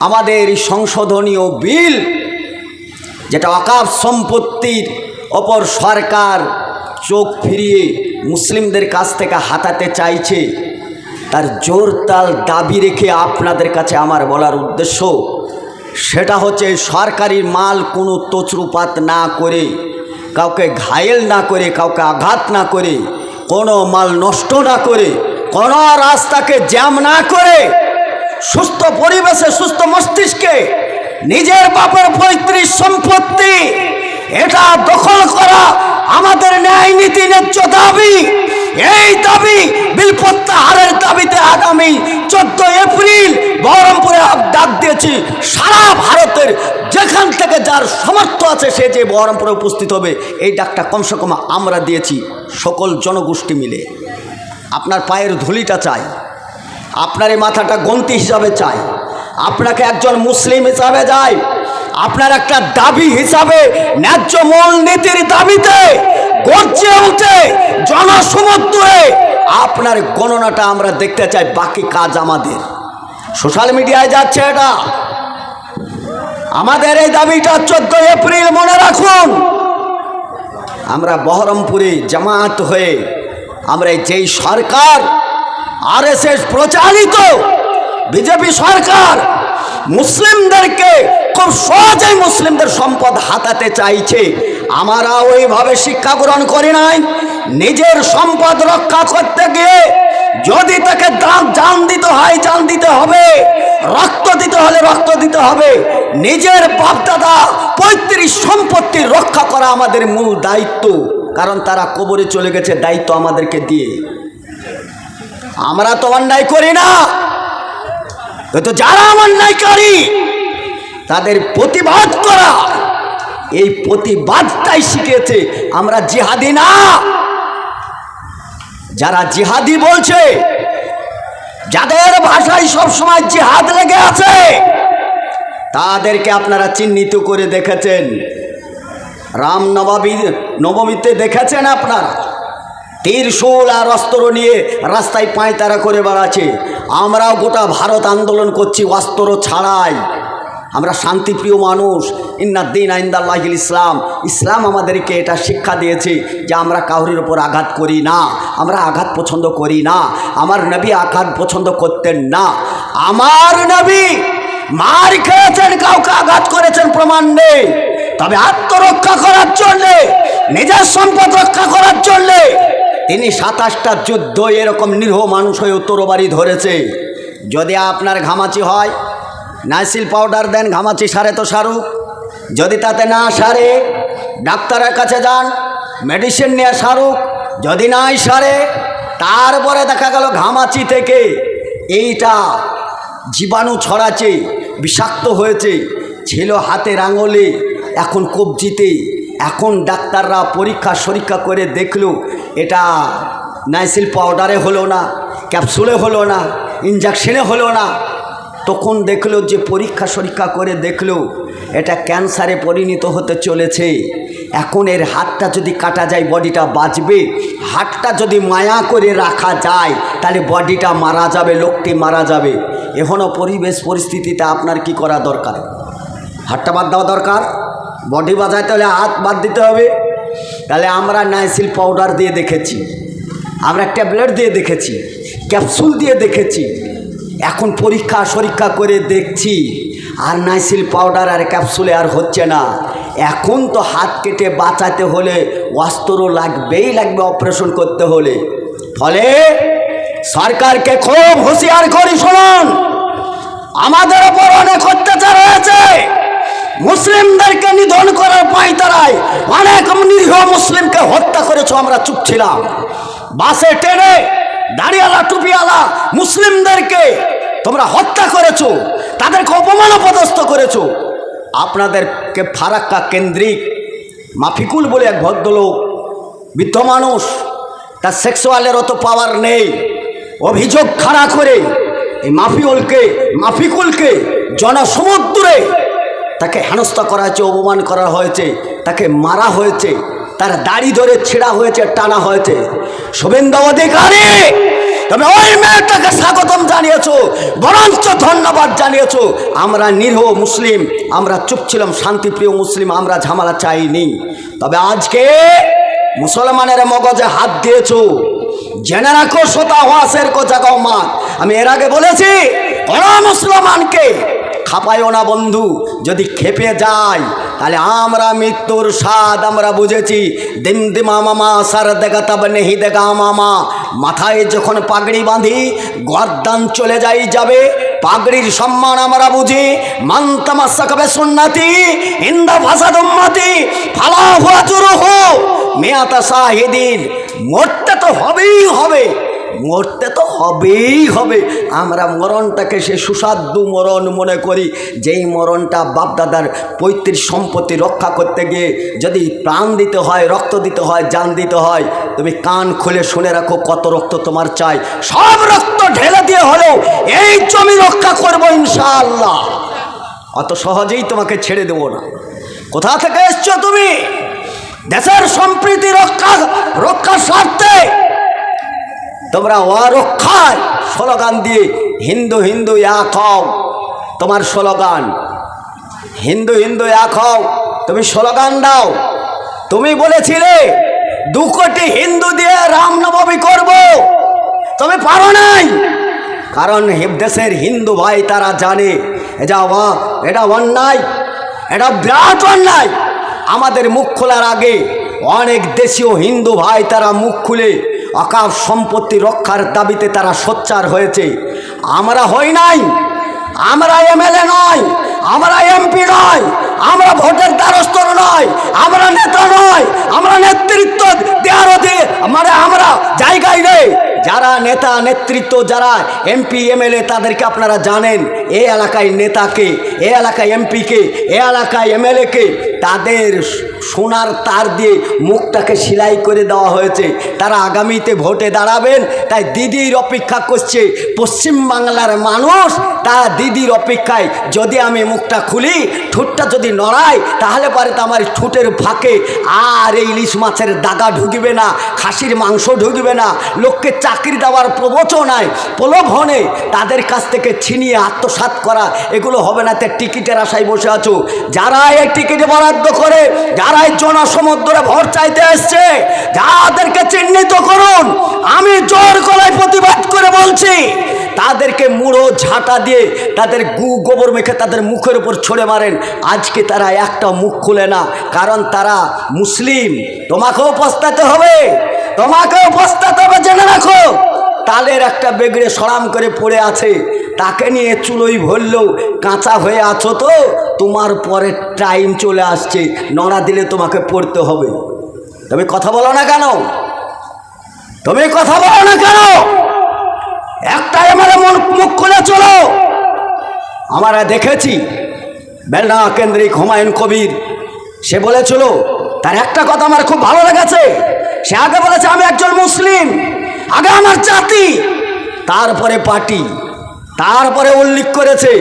আমাদের সংশোধনীয় বিল, যেটা অকাপ সম্পত্তির ওপর সরকার চোখ ফিরিয়ে মুসলিমদের কাছ থেকে হাতাতে চাইছে, তার জোরতাল দাবি রেখে আপনাদের কাছে আমার বলার উদ্দেশ্য, সেটা হচ্ছে সরকারি মাল কোনো তচরুপাত না করে, কাউকে ঘায়েল না করে, কাউকে আঘাত না করে, কোনো মাল নষ্ট না করে, কোনো রাস্তাকে জ্যাম না করে সুস্থ পরিবেশে, সুস্থ মস্তিষ্কে নিজের বাপের পঁয়ত্রিশ সম্পত্তি, এটা দখল করা আমাদের ন্যায় নীতি ন্যায্য দাবি। এই দাবি বিল প্রত্যাহারের দাবিতে আগামী চোদ্দ এপ্রিল বহরমপুরে ডাক দিয়েছি। সারা ভারতের যেখান থেকে যার সামর্থ্য আছে, সে যে বহরমপুরে উপস্থিত হবে, এই ডাকটা কমসে কম আমরা দিয়েছি সকল জনগোষ্ঠী মিলে। আপনার পায়ের ধুলিটা চাই। আপনার এই মাথাটা গন্তি হিসাবে চাই। আপনাকে একজন মুসলিম হিসাবে যাই আপনার একটা দাবি হিসাবে ন্যায্য মূল নীতির দাবিতে গর্জে উঠে জনসমুদ্রে আপনার গণনাটা আমরা দেখতে চাই, বাকি কাজ আমাদের। সোশ্যাল মিডিয়ায় যাচ্ছে এটা। আমাদের এই দাবিটা চোদ্দ এপ্রিল মনে রাখুন। আমরা বহরমপুরে জামাত হয়ে আমরা যেই সরকার আরএসএস প্রচারিত বিজেপি সরকার মুসলিমদেরকে খুব সহজেই মুসলিমদের সম্পদ হাতাতে চাইছে। আমরা ওইভাবে শিক্ষা গ্রহণ করি নাই। নিজের সম্পদ রক্ষা করতে গিয়ে যদি তাকে দাম- জান দিতে হয়, জান দিতে হবে, রক্ত দিতে হলে রক্ত দিতে হবে। নিজের বাপদাদা পঁয়ত্রিশ সম্পত্তি রক্ষা করা আমাদের মূল দায়িত্ব। কারণ তারা কবরে চলে গেছে, দায়িত্ব আমাদেরকে দিয়ে। আমরা তো অন্যায় করি না। তো যারা অন্যায়কারী তাদের প্রতিবাদ করা। এই প্রতিবাদটাই শিখেছে, আমরা জিহাদি না। যারা জিহাদি বলছে, যাদের ভাষায় সবসময় জিহাদ লেগে আছে, তাদেরকে আপনারা চিহ্নিত করে দেখেছেন। রাম নবমী নবমীতে দেখেছেন আপনারা? তীরশূল আর অস্ত্র নিয়ে রাস্তায় পাঁয়তারা করে বেড়াচ্ছে। আমরাও গোটা ভারত আন্দোলন করছি অস্ত্র ছাড়াই। আমরা শান্তিপ্রিয় মানুষ। ইন্নাদ্দিন আইন্দাল্লাহিল ইসলাম। ইসলাম আমাদেরকে এটা শিক্ষা দিয়েছে যে আমরা কাউরির ওপর আঘাত করি না। আমরা আঘাত পছন্দ করি না। আমার নবী আঘাত পছন্দ করতেন না। আমার নবী মার খেয়েছেন, কাউকে আঘাত করেছেন প্রমাণ নেই। তবে আত্মরক্ষা করার জন্যে, নিজের সম্পদ রক্ষা করার জন্যে তিনি সাতাশটা যুদ্ধ এরকম নিরীহ মানুষ হয়ে তরবারি ধরেছে। যদি আপনার ঘামাচি হয়, নাইসিল পাউডার দেন ঘামাচি সারে তো সারুক। যদি তাতে না সারে, ডাক্তারের কাছে যান, মেডিসিন নিয়ে সারুক। যদি নাই সারে, তারপরে দেখা গেল ঘামাচি থেকে এইটা জীবাণু ছড়াচ্ছে, বিষাক্ত হয়েছে, ছিল হাতের আঙুলে, এখন কবজিতে এখন ডাক্তাররা পরীক্ষা, সরীক্ষা করে দেখল, এটা নাইসিল পাউডারে হলো না, ক্যাপসুলে হলো না ইঞ্জেকশনে হলো না। তখন দেখল যে পরীক্ষা, সরীক্ষা করে দেখল, এটা ক্যান্সারে পরিণত হতে চলেছে। এখন এর হাতটা যদি কাটা যায়, বডিটা বাঁচবে। হাতটা যদি মায়া করে রাখা যায়, তাহলে বডিটা মারা যাবে, লোকটি মারা যাবে। এখনও পরিবেশ পরিস্থিতিতে আপনার কি করা দরকার? হাতটা বাদ দেওয়া দরকার? বডি বাজাইতে হলে হাত বাদ দিতে হবে। তাহলে আমরা নাইসিল পাউডার দিয়ে দেখেছি। আমরা ট্যাবলেট দিয়ে দেখেছি। ক্যাপসুল দিয়ে দেখেছি। এখন পরীক্ষা সরীক্ষা করে দেখছি। আর নাইসিল পাউডার আর ক্যাপসুলে আর হচ্ছে না। এখন তো হাত কেটে বাঁচাতে হলে অস্ত্র লাগবেই লাগবে অপারেশন করতে হলে। ফলে সরকারকে খুব হুঁশিয়ার করি, শুনুন। আমাদের ওপর অনেক অত্যাচার হয়েছে। মুসলিমদেরকে নিধন করার পাঁয়তারায় অনেক নিরীহ মুসলিমকে হত্যা করেছ, আমরা চুপ ছিলাম। বাসে, ট্রেনে দাড়িওয়ালা টুপিওয়ালা মুসলিমদেরকে তোমরা হত্যা করেছ, তাদেরকে অপমান পদস্থ করেছ। আপনাদেরকে ফারাক্কা কেন্দ্রিক মাফিকুল বলে এক ভদ্রলোক, বৃদ্ধ মানুষ, তার সেক্সুয়ালের অত পাওয়ার নেই। অভিযোগ খাড়া করে এই মাফিউলকে, মাফিকুলকে জনসমুদ্রে তাকে হেনস্থা করা হয়েছে, অপমান করা হয়েছে, তাকে মারা হয়েছে, তার দাড়ি ধরে ছেঁড়া হয়েছে, টানা হয়েছে। শুভেন্দু অধিকারী তবে ওই মেয়েটাকে স্বাগতম জানিয়েছো, বরঞ্চ ধন্যবাদ জানিয়েছো। আমরা নিরীহ মুসলিম, আমরা চুপ ছিলাম, শান্তিপ্রিয় মুসলিম, আমরা ঝামেলা চাইনি। তবে আজকে মুসলমানের মগজে হাত দিয়েছ। জেনে রাখো, সোতা ওয়াসের কোচা মা আমি এর আগে বলেছি মুসলমানকে খাপাইও না বন্ধু, যদি খেপে যায়, তাহলে আমরা মৃত্যুর স্বাদ আমরা বুঝেছি। দিন দিমা মামা, সার দেখা তবে নেহি দেখা মামা। মাথায় যখন পাগড়ি বাঁধি, গর্দান চলে যাই যাবে। পাগড়ির সম্মান আমরা বুঝি। মান্তামা সাকাবে সুন্নাতি? ইন্দা ভাষা দম্মাতি ফালা হুয়া চুরু হো মেয়াতা শাহিদিন, মরতে তো হবেই হবে। মরতে তো হবেই হবে। আমরা মরণটাকে সে সুস্বাদু মরণ মনে করি। যেই মরণটা বাপদাদার পৈতৃক সম্পত্তি রক্ষা করতে গিয়ে যদি প্রাণ দিতে হয়, রক্ত দিতে হয়, জান দিতে হয়, তুমি কান খুলে শুনে রাখো কত রক্ত তোমার চাই। সব রক্ত ঢেলে দিয়ে হলেও এই জমি রক্ষা করব ইনশাআল্লাহ। অত সহজেই তোমাকে ছেড়ে দেবো না। কোথা থেকে এসছো তুমি? দেশের সম্প্রীতি রক্ষা, রক্ষার স্বার্থে। তোমরা অরক্ষায় স্লোগান দিয়ে হিন্দু হিন্দু এক হও। তোমার স্লোগান, হিন্দু হিন্দু এক হও। তুমি স্লোগান দাও। তুমি বলেছিলে, দু কোটি হিন্দু দিয়ে রামনবমী করব। তুমি পারো নাই। কারণ দেশের হিন্দু ভাই তারা জানে, এটা এটা অন্যায়, এটা বিরাট অন্যায়। আমাদের মুখ খোলার আগে অনেক দেশীয় হিন্দু ভাই তারা মুখ খুলে অকাপ সম্পত্তি রক্ষার দাবিতে তারা সোচ্চার হয়েছে। আমরা হই নাই। আমরা এমএলএ নয়। আমরা এমপি নয়। আমরা ভোটের দ্বারস্থ নয়, আমরা নেতা নয়, আমরা নেতৃত্ব দেওয়ার মানে আমরা জায়গায় নেই। যারা নেতা, নেতৃত্ব, যারা এমপি, এমএলএ, তাদেরকে আপনারা জানেন, এ এলাকায় নেতাকে এ এলাকায় এমপিকে এ এলাকায় এমএলএকে তাদের সোনার তার দিয়ে মুখটাকে সেলাই করে দেওয়া হয়েছে। তারা আগামীতে ভোটে দাঁড়াবেন, তাই দিদির অপেক্ষা করছে। পশ্চিমবাংলার মানুষ, তারা দিদির অপেক্ষায়, যদি আমি মুখটা খুলি, ঠোঁটটা যদি নড়াই তাহলে পরে তো আমার ঠোঁটের ফাঁকে আর এই ইলিশ মাছের দাগা ঢুকবে না, খাসির মাংস ঢুকবে না, লোককে চাকরি দেওয়ার প্রবচনায় প্রলোভনে তাদের কাছ থেকে ছিনিয়ে আত্মসাৎ করা, এগুলো হবে না তে টিকিটের আশায় বসে আছো। যারা এই টিকিট বরাদ্দ করে যারা এই জনসমুদ্রে ভোট চাইতে এসছে, যাদেরকে চিহ্নিত করুন, আমি জোর গলায় প্রতিবাদ করে বলছি তাদেরকে মুড়ো, ঝাঁটা দিয়ে তাদের গু গোবর মেখে তাদের মুখের উপর ছড়ে মারেন। আজকে তারা একটা মুখ খুলে না, কারণ তারা মুসলিম। তোমাকেও পস্তাতে হবে, তোমাকেও পস্তাতে হবে, জেনে রাখো। তালের একটা বেগড়ে সরাম করে পড়ে আছে, তাকে নিয়ে চুলোই ভরলেও কাঁচা হয়ে আছো তো? তোমার পরে টাইম চলে আসছে, নড়া দিলে তোমাকে পড়তে হবে। তুমি কথা বলো না কেন? তুমি কথা বলো না কেন? একটাই আমার মন, মুখ খুলে চলো। আমরা দেখেছি বেলনা কেন্দ্রিক হুমায়ুন কবির। সে বলেছিল, তার একটা কথা আমার খুব ভালো লেগেছে। সে আগে বলেছে, আমি একজন মুসলিম, আগে আমার জাতি। তারপরে পার্টি, তারপরে উল্লেখ করেছে,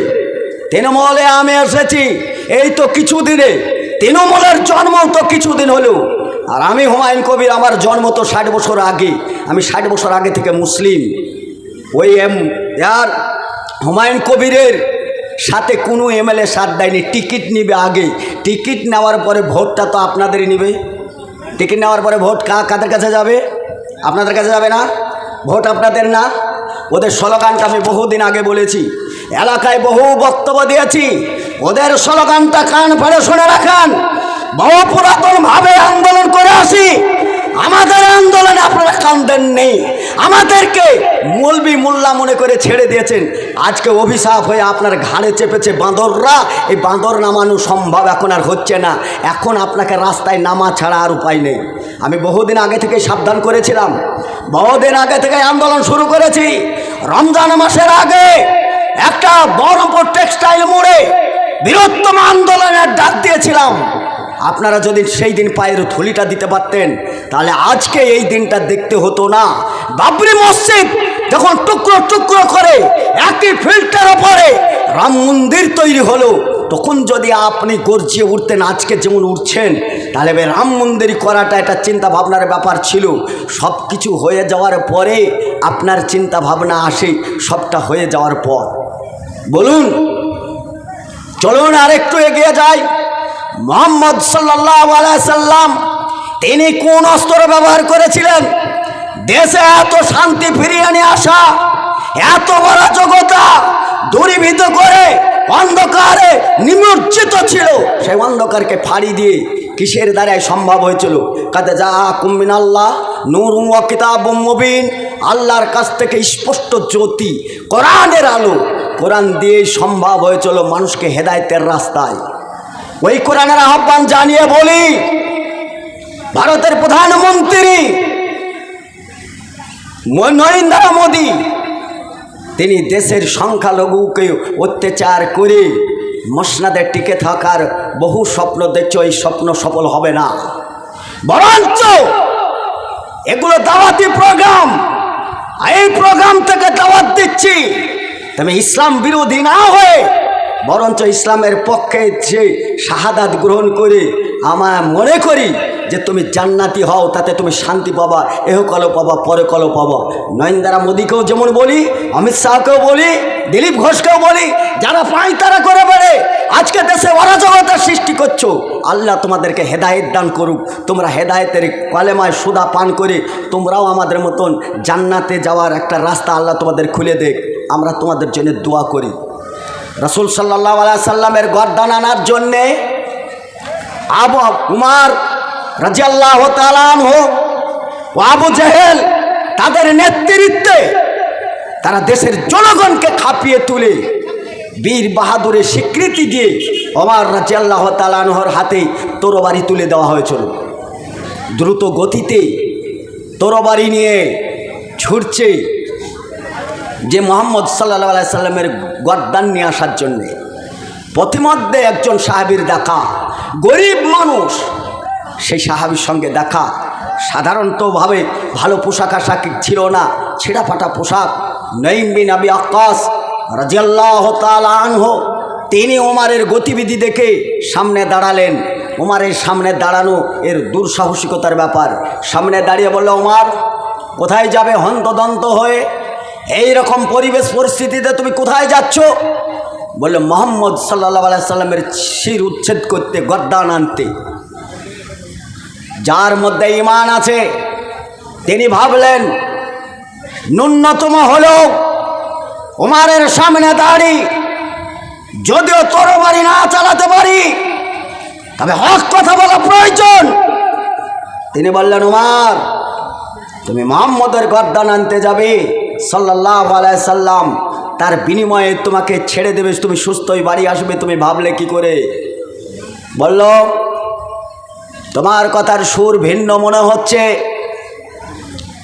তৃণমূলে আমি এসেছি, এই তো কিছুদিনে, তৃণমূলের জন্ম তো কিছুদিন হলো। আর আমি হুমায়ুন কবির, আমার জন্ম তো ষাট বছর আগে, আমি ষাট বছর আগে থেকে মুসলিম। ওই এম, আর হুমায়ুন কবিরের সাথে কোনো এমএলএ সাথ দেয়নি। টিকিট নিবে আগে। টিকিট নেওয়ার পরে ভোটটা তো আপনাদেরই নিবে। টিকিট নেওয়ার পরে ভোট কা, কাদের কাছে যাবে? আপনাদের কাছে যাবে না? ভোট আপনাদের না? ওদের স্লোগানটা আমি বহুদিন আগে বলেছি। এলাকায় বহু বক্তব্য দিয়েছি। ওদের স্লোগানটা কান ফেড়ে শুনে রাখান। বহু পুরাতনভাবে আন্দোলন করে আসি। আমাদের আন্দোলনে আপনারা কান্দেন নেই। আমাদেরকে মলবি মোল্লা মনে করে ছেড়ে দিয়েছেন। আজকে অভিশাপ হয়ে আপনার ঘাড়ে চেপেছে বাঁদররা। এই বাঁদর নামানো সম্ভব এখন আর হচ্ছে না। এখন আপনাকে রাস্তায় নামা ছাড়া আর উপায় নেই। আমি বহুদিন আগে থেকে সাবধান করেছিলাম। বহুদিন আগে থেকে আন্দোলন শুরু করেছি। রমজান মাসের আগে একটা বহরমপুর টেক্সটাইল মোড়ে বৃহত্তম আন্দোলনের ডাক দিয়েছিলাম। আপনারা যদি সেই দিন পায়ের থলিটা দিতে পারতেন, তাহলে আজকে এই দিনটা দেখতে হতো না। বাবরি মসজিদ যখন টুকরো টুকরো করে, একই ফিল্টার ওপরে রাম মন্দির তৈরি হলো, তখন যদি আপনি গর্জিয়ে উঠতেন, আজকে যেমন উঠছেন, তাহলে রাম মন্দির করাটা একটা চিন্তা ভাবনার ব্যাপার ছিল। সব কিছু হয়ে যাওয়ার পরে আপনার চিন্তা ভাবনা আসে, সবটা হয়ে যাওয়ার পর। বলুন, চলুন আরেকটু এগিয়ে যাই। মোহাম্মদ সাল্লাম, তিনি কোন অস্ত্র ব্যবহার করেছিলেন? দেশে এত শান্তি ফিরিয়ে নিয়ে আসা, এত বড় জগতা দূরীভূত করে অন্ধকারে নিমজ্জিত ছিল, সেই অন্ধকারকে ফাড়ি দিয়ে কিসের দ্বারাই সম্ভব হয়েছিল? কাদে যা কুমিন আল্লাহ নূর ওয়া কিতাব মুবিন, আল্লাহর কাছ থেকে স্পষ্ট জ্যোতি, কোরআনের আলো। কোরআন দিয়ে সম্ভব হয়েছিল মানুষকে হেদায়তের রাস্তায়। ওই কোরআনের আহ্বান জানিয়ে বলি, ভারতের প্রধানমন্ত্রী নরেন্দ্র মোদী, তিনি দেশের সংখ্যালঘুকে অত্যাচার করে মসনাদের টিকে থাকার বহু স্বপ্ন দেখছে ওই স্বপ্ন সফল হবে না। বরঞ্চ এগুলো দাওয়াতি প্রোগ্রাম, এই প্রোগ্রাম থেকে দাওয়াত দিচ্ছি। তবে ইসলাম বিরোধী না হয়ে বরঞ্চ ইসলামের পক্ষে যে শাহাদাত গ্রহণ করে আমার মনে করি যে তুমি জান্নাতি হও, তাতে তুমি শান্তি পাবা, এহকালও পাবা, পরকালও পাবা। নরেন্দ্র মোদীকেও যেমন বলি, অমিত শাহকেও বলি, দিলীপ ঘোষকেও বলি, যারা পাই তারা করে বেড়ে। আজকে দেশে অরাজকতার সৃষ্টি করছ। আল্লাহ তোমাদেরকে হেদায়েত দান করুক। তোমরা হেদায়েতের কলেমায় সুদা পান করে, তোমরাও আমাদের মতন জান্নাতে যাওয়ার একটা রাস্তা আল্লাহ তোমাদের খুলে দেখ। আমরা তোমাদের জন্য দোয়া করি। রসুল সাল্লাহ সাল্লামের গরদান আনার জন্যে আবু উমার রাজিয়াল্লাহ তালান হোক ও আবু জেহেল তাদের নেতৃত্বে তারা দেশের জনগণকে খাপিয়ে তুলে বীর বাহাদুরের স্বীকৃতি দিয়ে অমার রাজিয়াল্লাহ তালানহর হাতে তরবারি তুলে দেওয়া হয়েছিল। দ্রুত গতিতে তরবারি নিয়ে ছুটছে যে মোহাম্মদ সাল্লা সাল্লামের গদ্দান নিয়ে আসার জন্যে। পথিমধ্যে একজন সাহাবির দেখা, গরিব মানুষ। সেই সাহাবির সঙ্গে দেখা, সাধারণতভাবে ভালো পোশাক আশাক ছিল না ছেঁড়া ফাটা পোশাক। নঈম বিন আবি আকাশ রাজিয়াল্লাহ তালানহ তিনি ওমারের গতিবিধি দেখে সামনে দাঁড়ালেন। ওমারের সামনে দাঁড়ানো এর দুঃসাহসিকতার ব্যাপার। সামনে দাঁড়িয়ে বলল, ওমার, কোথায় যাবে হন্তদন্ত হয়ে? এই রকম পরিবেশ পরিস্থিতিতে তুমি কোথায় যাচ্ছ? বললে মোহাম্মদ সাল্লাহ সাল্লামের শির উচ্ছেদ করতে গদ্দান আনতে। যার মধ্যে ইমান আছে, তিনি ভাবলেন, ন্যূনতম হলেও উমারের সামনে দাঁড়ি, যদিও তরবারি না চালাতে পারি, তবে হক কথা বলা প্রয়োজন। তিনি বললেন, উমার, তুমি মোহাম্মদের গদ্দান আনতে যাবে। সাল্লাহ সাল্লাম, তার বিনিময়ে তোমাকে ছেড়ে দেবে, তুমি সুস্থই বাড়ি আসবে, তুমি ভাবলে কি করে? বলল, তোমার কথার সুর ভিন্ন মনে হচ্ছে।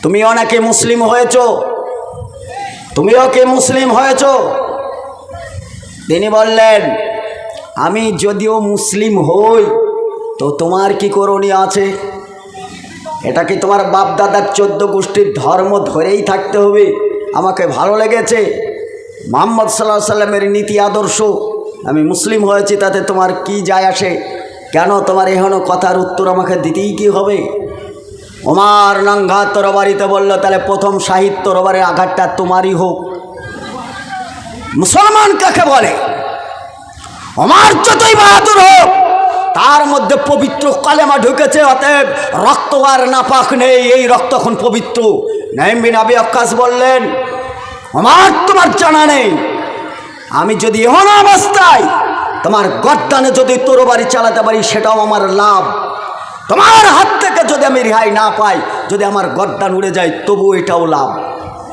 তুমি অনেকে মুসলিম হয়েছ। তুমিও কে মুসলিম হয়েছ? তিনি বললেন, আমি যদিও মুসলিম হই, তো তোমার কি করণীয় আছে? এটা কি তোমার বাপ দাদার চোদ্দ গোষ্ঠীর ধর্ম ধরেই থাকতে হবে? আমাকে ভালো লেগেছে। মোহাম্মদ সাল্লাহ সাল্লামের নীতি আদর্শ। আমি মুসলিম হয়েছি, তাতে তোমার কি যায় আসে? কেন তোমার এখনও কথার উত্তর আমাকে দিতেই কি হবে? ওমার নাঙ্গা তরবারিতে বলল, তাহলে প্রথম সাহিত্য তরবারের আঘাতটা তোমারই হোক। মুসলমান কাকে বলে? আমার যতই বাহাদুর হোক তার মধ্যে পবিত্র কালেমা ঢুকেছে, অতএব রক্ত আর নাপাক নেই, এই রক্ত এখন পবিত্র। নাইমিন আবি আকাশ বললেন, আমার তোমার জানা নেই। আমি যদি এমন অবস্থায় তোমার গদ্দানে যদি তরবারি চালাতে পারি, সেটাও আমার লাভ। তোমার হাত থেকে যদি আমি রেহাই না পাই, যদি আমার গদ্দান উড়ে যায় তবু এটাও লাভ।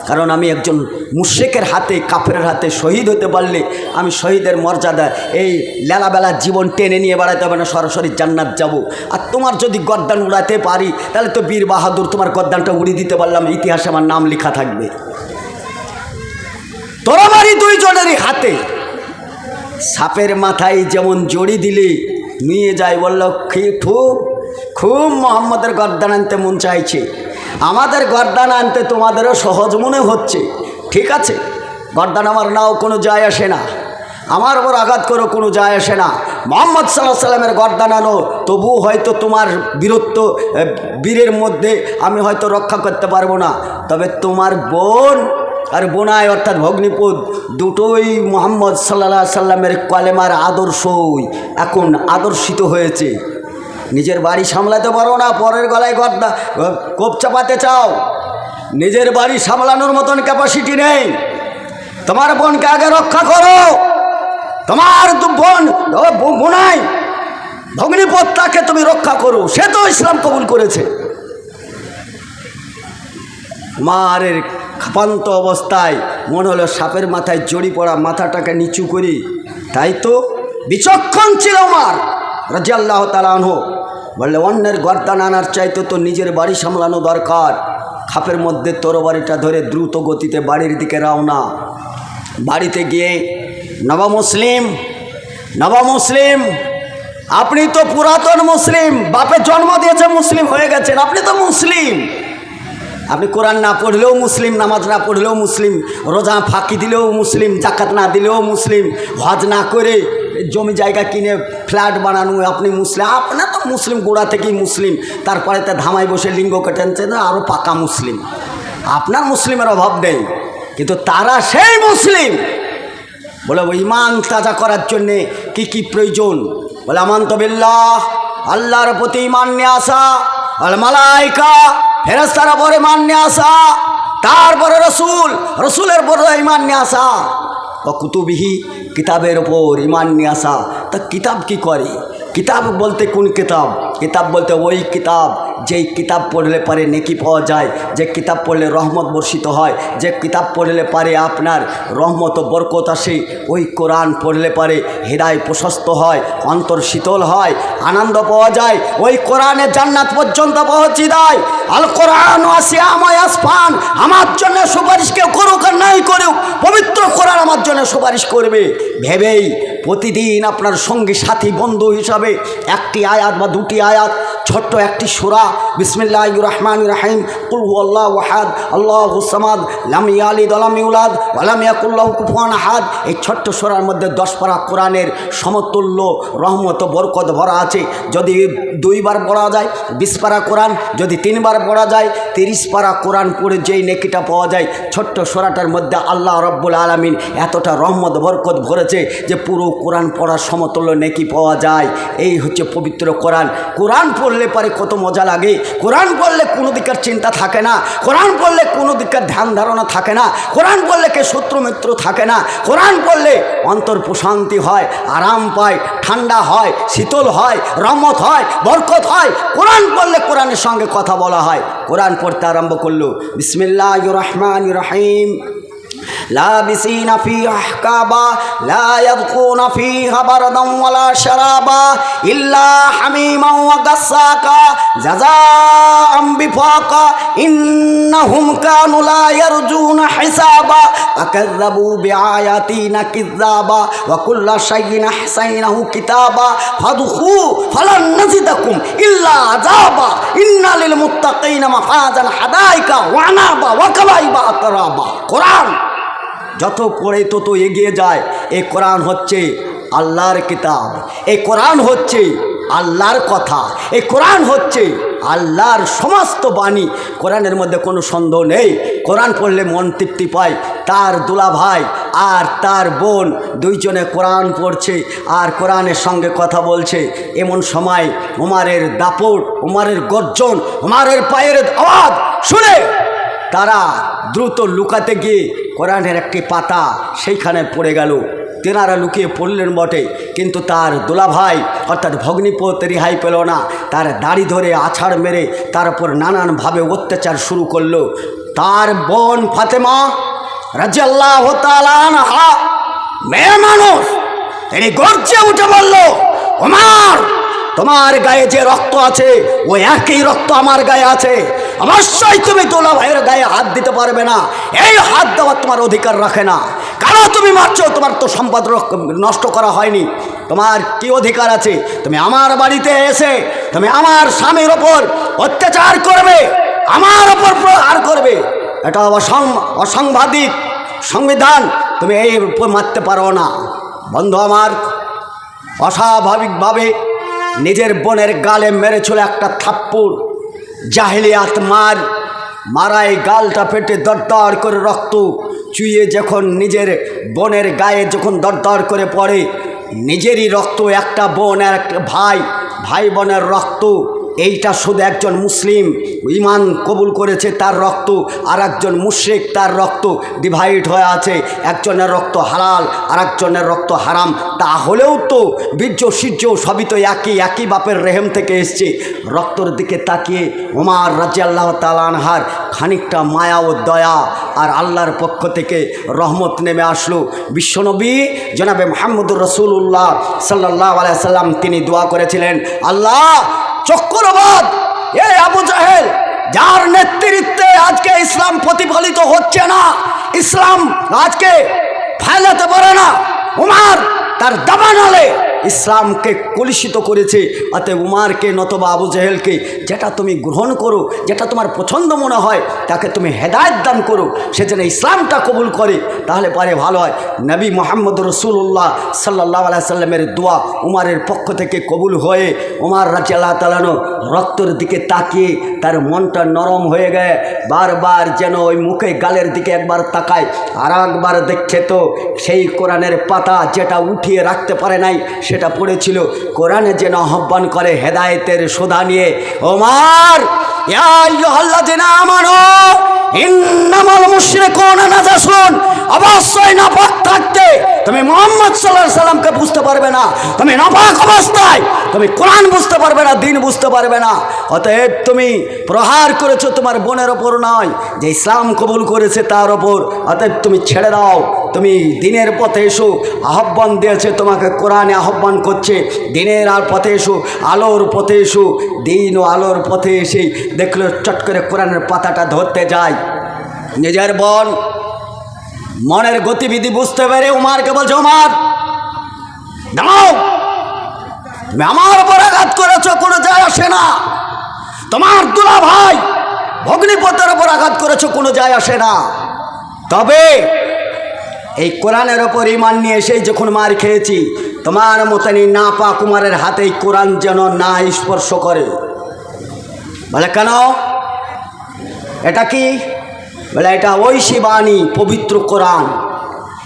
কারণ আমি একজন মুশেকের হাতে কাফের হাতে শহীদ হতে পারলে আমি শহীদের মর্যাদা এই লেলাবেলা জীবন টেনে নিয়ে বেড়াতে হবে না, সরাসরি জান্নাত যাব। আর তোমার যদি গদ্দান উড়াতে পারি, তাহলে তো বীর বাহাদুর তোমার গদ্দানটা উড়িয়ে দিতে পারলাম, ইতিহাসে আমার নাম লেখা থাকবে। তরবারি দুইজনেরই হাতে। সাপের মাথায় যেমন জড়ি দিলে, নিয়ে যায় বলল খুব খুব মোহাম্মদের গর্দান আনতে মন চাইছে। আমাদের গর্দান আনতে তোমাদেরও সহজ মনে হচ্ছে। ঠিক আছে? গর্দান আমার নাও, কোনো যায় আসে না। আমার ওপর আঘাত করো, কোনো যায় আসে না। মোহাম্মদ সাল্লাহ সাল্লামের গর্দানানো তবু হয়তো তোমার বীরত্ব বীরের মধ্যে আমি হয়তো রক্ষা করতে পারব না। তবে তোমার বোন আর বোনাই অর্থাৎ ভগ্নিপুত দুটোই মোহাম্মদ সাল্লাহ সাল্লামের কলেমার আদর্শই, এখন আদর্শিত হয়েছে। নিজের বাড়ি সামলাতে পারো না, পরের গলায় গর্দা কোপ চাপাতে চাও। নিজের বাড়ি সামলানোর মতন ক্যাপাসিটি নেই। তোমার বোনকে আগে রক্ষা করো। তোমার বোন বোনাই, ভগ্নিপত্তাকে তুমি রক্ষা করো। সে তো ইসলাম কবুল করেছে। মারের খাপান্ত অবস্থায় মনে হলো সাপের মাথায় জড়ি পড়া মাথাটাকে নিচু করি। তাই তো বিচক্ষণ ছিল আমার রাজি আল্লাহ তালাহ বললে, অন্যের গর্দান আনার চাইতে তো নিজের বাড়ি সামলানো দরকার। খাপের মধ্যে তরবারিটা ধরে দ্রুত গতিতে বাড়ির দিকে রওনা। বাড়িতে গিয়ে, নবা মুসলিম নবা মুসলিম, আপনি তো পুরাতন মুসলিম বাপে জন্ম দিয়েছে মুসলিম, হয়ে গেছেন, আপনি তো মুসলিম। আপনি কোরআন না পড়লেও মুসলিম, নামাজ না পড়লেও মুসলিম, রোজা ফাঁকি দিলেও মুসলিম, জাকাত না দিলেও মুসলিম, হজ না করে জমি জায়গা কিনে ফ্ল্যাট বানানো আপনি মুসলিম, আপনার তো মুসলিম, গোড়া থেকেই মুসলিম, তারপরে তো ধামায় বসে লিঙ্গ কেটেনছে না আরও পাকা মুসলিম। আপনার মুসলিমের অভাব নেই, কিন্তু তারা সেই মুসলিম। বলে ইমান তাজা করার জন্যে কি কি প্রয়োজন? বলে, আমান্ত বিল্লাহ, আল্লাহর প্রতি ইমান নিয়ে আসা, আল মালাইকা ফেরেস্তারা পরে মান নিয়ে আসা তারপরে রসুল, রসুলের পরে ইমান নিয়ে আসা কুতুবিহি, কিতাবের ওপর ইমান নিয়ে আসা তা কিতাব কি করে? কিতাব বলতে কোন কিতাব? কিতাব বলতে ওই কিতাব, যেই কিতাব পড়লে পারে নেকি পাওয়া যায়, যে কিতাব পড়লে রহমত বর্ষিত হয়, যে কিতাব পড়লে পারে আপনার রহমত ও বরকত আসে, ওই কোরআন পড়লে পারে হৃদয় প্রশস্ত হয়, অন্তর শীতল হয়, আনন্দ পাওয়া যায়, ওই কোরআনে জান্নাত পর্যন্ত পৌঁছে দেয়। আল কোরআন আসিয়ামায় আসফান, আমার জন্য সুপারিশ কেউ করুক আর নাই করুক, পবিত্র কোরআন আমার জন্য সুপারিশ করবে। ভেবেই প্রতিদিন আপনার সঙ্গী, সাথী, বন্ধু হিসাবে একটি আয়াত বা দুটি আয়াত, ছোট্ট একটি সুরা বিসমিল্লাহ রহমান রাহিম কুলহু আল্লাহ ওয়াহাদ আল্লাহ হুসামাদ লাম ইয়ালি দলাম ইউলাদ ওয়ালাম ইয়াকুল্লাহ কুফান আহাদ। এই ছোট্ট সুরার মধ্যে দশ পারা কোরআনের সমতুল্য, রহমত বরকত ভরা আছে। যদি দুইবার পড়া যায়, বিশ পারা কোরআন, যদি তিনবার পড়া যায়, তিরিশ পারা কোরআন পড়ে যেই নেকিটা পাওয়া যায়, ছোট্ট সোরাটার মধ্যে আল্লাহ রব্বুল আলমিন এতটা রহমত, বরকত ভরেছে যে পুরো কোরআন পড়ার সমতুল্য নেকি পাওয়া যায়। এই হচ্ছে পবিত্র কোরআন। কোরআন পড়লে পারে কত মজা লাগে। কোরআন পড়লে কোনো দিকের চিন্তা থাকে না। কোরআন পড়লে কোনো দিকের ধ্যান ধারণা থাকে না। কোরআন পড়লে কে শত্রু মিত্র থাকে না। কোরআন পড়লে অন্তর প্রশান্তি হয়, আরাম পায়, ঠান্ডা হয়, শীতল হয়, রমত হয়, বরকত হয়। কোরআন পড়লে কোরআনের সঙ্গে কথা বলা হয়। কোরআন পড়তে আরম্ভ করল। বিসমিল্লাহ রহমান রহিম। لابسين فيها احكابا لا يذقون فيها بردا ولا شرابا إلا حميما وغساقا جزاء بفاقا إنهم كانوا لا يرجون حسابا. فكذبوا بآياتنا كذابا وكل شيء احصيناه كتابا. فذوقوا فلن نزدكم إلا عذابا. إن للمتقين مفازا حدائق وعنابا وكواعب اترابا قرآن. যত পড়ে তত এগিয়ে যায়। এই কোরআন হচ্ছে আল্লাহর কিতাব। এই কোরআন হচ্ছে আল্লাহর কথা। এই কোরআন হচ্ছে আল্লাহর সমস্ত বাণী। কোরআনের মধ্যে কোনো সন্দেহ নেই। কোরআন পড়লে মন তৃপ্তি পায়। তার দুলা ভাই আর তার বোন দুইজনে কোরআন পড়ছে আর কোরআনের সঙ্গে কথা বলছে। এমন সময় উমারের দাপট, উমারের গর্জন, উমারের পায়ের আওয়াজ শুনে তারা দ্রুত লুকাতে গিয়ে কোরআনের একটি পাতা সেইখানে পড়ে গেল। তেনারা লুকিয়ে পড়লেন বটে, কিন্তু তার দোলাভাই, অর্থাৎ ভগ্নিপত রেহাই পেল না। তার দাড়ি ধরে আছাড় মেরে তার উপর নানানভাবে অত্যাচার শুরু করল। তার বোন ফাতেমা রাজিয়াল্লাহ মেয়ে মানুষ, তিনি গর্জে উঠে বলল, ওমার, তোমার গায়ে যে রক্ত আছে ওই একই রক্ত আমার গায়ে আছে। অবশ্যই তুমি তোলা ভাইয়ের গায়ে হাত দিতে পারবে না। এই হাত দেওয়ার তোমার অধিকার রাখে না। কেন তুমি মারছো? তোমার তো সম্পদ নষ্ট করা হয়নি। তোমার কি অধিকার আছে? তুমি আমার বাড়িতে এসে তুমি আমার স্বামীর ওপর অত্যাচার করবে। আমার ওপর প্রহার করবে। এটা অসং অসাংবাদিক সংবিধান। তুমি এই উপর মারতে পারো না। বন্ধু আমার, অস্বাভাবিকভাবে নিজের বোনের গালে মেরেছিল একটা থাপ্পড়। জাহিলিয়াত মার মারায় গালটা পেটে দরদর করে রক্ত চুইয়ে যখন নিজের বোনের গায়ে যখন দরদর করে পড়ে, নিজেরই রক্ত, একটা বোন আর একটা ভাই ভাই বোনের রক্ত এইটা শুধু একজন মুসলিম ইমান কবুল করেছে, তার রক্ত আর একজন মুশ্রিক, তার রক্ত ডিভাইড হয়ে আছে। একজনের রক্ত হালাল আর একজনের রক্ত হারাম। তাহলেও তো বীর্য সূর্য সবই তো একই একই বাপের রেহেম থেকে এসছে। রক্তর দিকে তাকিয়ে ওমার রাজি আল্লাহ তালানহার খানিকটা মায়া ও দয়া আর আল্লাহর পক্ষ থেকে রহমত নেমে আসলো। বিশ্বনবী জনাবে মাহমুদুর রসুল্লাহ সাল্লাহ আলাইসাল্লাম তিনি দোয়া করেছিলেন, আল্লাহ চক্রবাদ। এ আবু জাহেল, যার নেতৃত্বে আজকে ইসলাম প্রতিফলিত হচ্ছে না, ইসলাম আজকে ফেলাতে পারে না। উমার তার দাবানালে ইসলামকে কলুষিত করেছে, অতএব উমারকে নতবা আবু জাহেলকে যেটা তুমি গ্রহণ করো, যেটা তোমার পছন্দ মনে হয়, তাকে তুমি হেদায়ত দান করো, সে যেন ইসলামটা কবুল করে, তাহলে পরে ভালো হয়। নবী মোহাম্মদ রসুল্লাহ সাল্লাহ আলাইসাল্লামের দোয়া উমারের পক্ষ থেকে কবুল হয়ে উমার রাজি আল্লাহ তালানো রক্তর দিকে তাকিয়ে তার মনটা নরম হয়ে গেছে। বারবার যেন ওই মুখে গালের দিকে একবার তাকায়। আর একবার দেখে তো সেই কোরআনের পাতা যেটা উঠিয়ে রাখতে পারে নাই, সেটা পড়েছিল। কোরআনে যেন আহ্বান করে হেদায়েতের সোধা নিয়ে, ওমার আমানো ইন্নামাল মুশরিকুন নাজাসুন। অবশ্যই নাপাক থাকতে। তুমি মোহাম্মদ সাল্লাহ সাল্লামকে বুঝতে পারবে না। তুমি নাপাক অবস্থায়। তুমি কোরআন বুঝতে পারবে না, দিন বুঝতে পারবে না। অতএব তুমি প্রহার করেছ তোমার বোনের ওপর নয়, যে ইসলাম কবুল করেছে তার ওপর। অতএব তুমি ছেড়ে দাও। তুমি দিনের পথে এসো, আহ্বান দিয়েছে তোমাকে, কোরআনে আহ্বান করছে, দিনের আর পথে এসো, আলোর পথে এসো, দিন ও আলোর পথে এসে দেখল, চট করে কোরআনের পাতাটা ধরতে যায়। নিজের বোন মনের গতিবিধি বুঝতে পেরে উমারকে বলছে, উমার তুমি আমার উপর আঘাত করেছ, কোনো যায় আসে না। তোমার দুলা ভাই ভগ্নিপথের ওপর আঘাত করেছ, কোনো যায় আসে না। তবে এই কোরআনের ওপর ইমান নিয়ে এসেই যখন মার খেয়েছি, তোমার মতনই না পা কুমারের হাতে এই কোরআন যেন না স্পর্শ করে। বলে, কেন? এটা কি? বলে, এটা ঐশী বাণী পবিত্র কোরআন।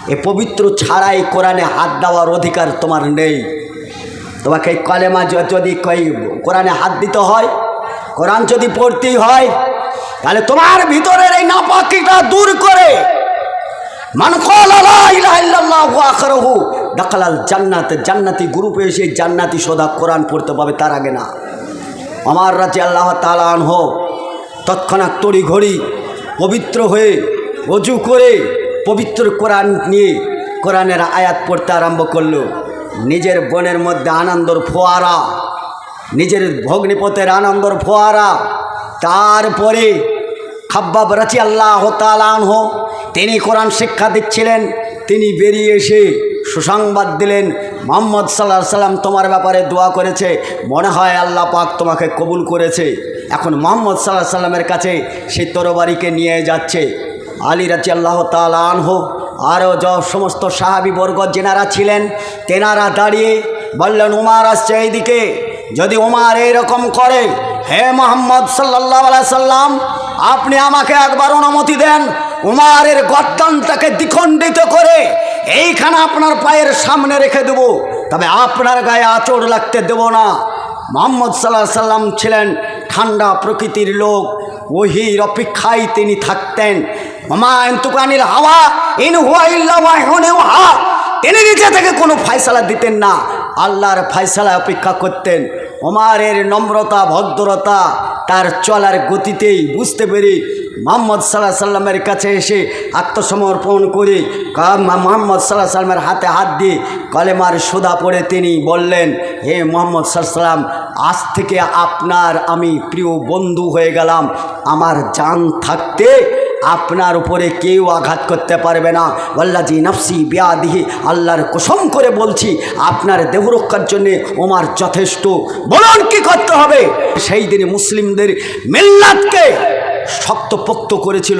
এ পবিত্র ছাড়াই কোরআনে হাত দেওয়ার অধিকার তোমার নেই। তোমাকে এই কলেমা যদি কোরআনে হাত দিতে হয়, কোরআন যদি পড়তেই হয়, তাহলে তোমার ভিতরের এই নাপাকিটা দূর করে মান আখরাহু, দাখালাল জান্নাত, জান্নাতি গ্রুপে এসে জান্নাতি সদা কোরআন পড়তে পাবে তার আগে না। আমার রাজ্যে আল্লাহ তাআলা আনহ তৎক্ষণাৎ তড়ি ঘড়ি পবিত্র হয়ে অজু করে পবিত্র কোরআন নিয়ে কোরআনের আয়াত পড়তে আরম্ভ করল। নিজের বনের মধ্যে আনন্দর ফোয়ারা, নিজের ভগ্নিপথের আনন্দর ফোয়ারা, তারপরে খাব্বাব রাচি আল্লাহ তালানহ তিনি কোরআন শিক্ষা দিচ্ছিলেন, তিনি বেরিয়ে এসে সুসংবাদ দিলেন, মোহাম্মদ সাল্লাহ সাল্লাম তোমার ব্যাপারে দোয়া করেছে, মনে হয় আল্লাহ পাক তোমাকে কবুল করেছে। এখন মোহাম্মদ সাল্লাহ সাল্লামের কাছে সেই তরবারিকে নিয়ে যাচ্ছে। আলী রাচি আল্লাহ তালানহ আরও য সমস্ত সাহাবিবর্গ যেনারা ছিলেন, তেনারা দাঁড়িয়ে বললেন, উমার আসছে এইদিকে, যদি উমার এইরকম করে, হে মোহাম্মদ সাল্লাহ সাল্লাম, আপনি আমাকে একবার অনুমতি দেন উমারের গর্দানটাকে দ্বিখণ্ডিত করে এইখানে আপনার পায়ের সামনে রেখে দেব। তবে আপনার গায়ে আচর লাগতে দেব না। মোহাম্মদ সাল্লাহ সাল্লাম ছিলেন ঠান্ডা প্রকৃতির লোক। ওহির অপেক্ষায় তিনি থাকতেন। মামা তুকানির হাওয়া, ইন হুয়া। তিনি নিজে থেকে কোনো ফায়সালা দিতেন না। আল্লাহর ফায়সালা অপেক্ষা করতেন। ওমারের নম্রতা, ভদ্রতা তার চলার গতিতেই বুঝতে পেরে মোহাম্মদ সাল্লাহ সাল্লামের কাছে এসে আত্মসমর্পণ করে। মোহাম্মদ সাল্লাহ সাল্লামের হাতে হাত দিয়ে কলেমার সোদা পড়ে তিনি বললেন, হে মোহাম্মদ সাল্লাম, আজ থেকে আপনার আমি প্রিয় বন্ধু হয়ে গেলাম। আমার জান থাকতে আপনার উপরে কেউ আঘাত করতে পারবে না। ওয়াল্লাজি নফসি বিয়াদিহি, আল্লাহর কসম করে বলছি, আপনার দেহরক্ষার জন্যে ওমার যথেষ্ট। বলুন কি করতে হবে? সেই দিনে মুসলিমদের মিল্লাতকে শক্তপোক্ত করেছিল।